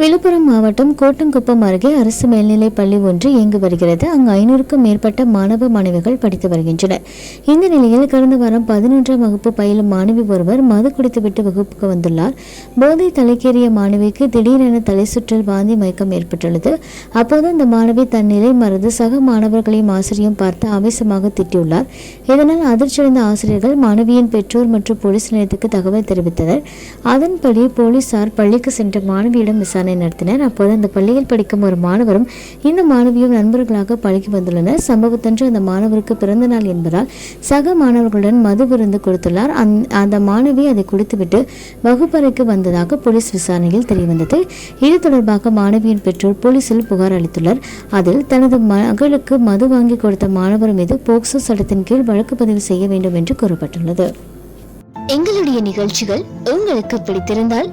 விழுப்புரம் மாவட்டம் கோட்டங்குப்பம் அருகே அரசு மேல்நிலைப் பள்ளி ஒன்று இயங்கி வருகிறது. அங்கு ஐநூறுக்கும் மேற்பட்ட மாணவ மாணவிகள் படித்து வருகின்றனர். இந்த நிலையில் கடந்த வாரம் பதினொன்றாம் வகுப்பு பயிலும் மாணவி ஒருவர் மது குடித்துவிட்டு வகுப்புக்கு வந்துள்ளார். போதை தலைக்கேறிய மாணவிக்கு திடீரென தலை சுற்றல் வாந்தி மயக்கம் ஏற்பட்டுள்ளது. அப்போது அந்த மாணவி தன் நிலை மறந்து சக மாணவர்களையும் ஆசிரியம் பார்த்து ஆவேசமாக திட்டியுள்ளார். இதனால் அதிர்ச்சியடைந்த ஆசிரியர்கள் மாணவியின் பெற்றோர் மற்றும் போலீஸ் நிலையத்துக்கு தகவல் தெரிவித்தனர். அதன்படி போலீசார் பள்ளிக்கு சென்ற மாணவியிடம் விசாரணை விசாரணை நடத்தினர். அப்போது அந்த பள்ளியில் படிக்கும் ஒரு மாணவரும் இந்த மாணவியும் நண்பர்களாக பழகி வந்துள்ளனர். சம்பவத்தன்று அந்த மாணவருக்கு பிறந்த நாள் என்பதால் சக மாணவர்களுடன் மது விருந்து கொடுத்துள்ளார். அந்த- அந்த மாணவி அதை குடித்துவிட்டு வகுப்பறைக்கு வந்ததாக போலீஸ் விசாரணையில் தெரியவந்தது. இது தொடர்பாக மாணவியின் பெற்றோர் போலீசில் புகார் அளித்துள்ளார் அதில் தனது மகளுக்கு மது வாங்கி கொடுத்த மாணவர் மீது போக்சோ சட்டத்தின் கீழ் வழக்கு பதிவு செய்ய வேண்டும் என்று கூறப்பட்டுள்ளது. எங்களுடைய நிகழ்ச்சிகள் உங்களுக்கு பிடித்திருந்தால்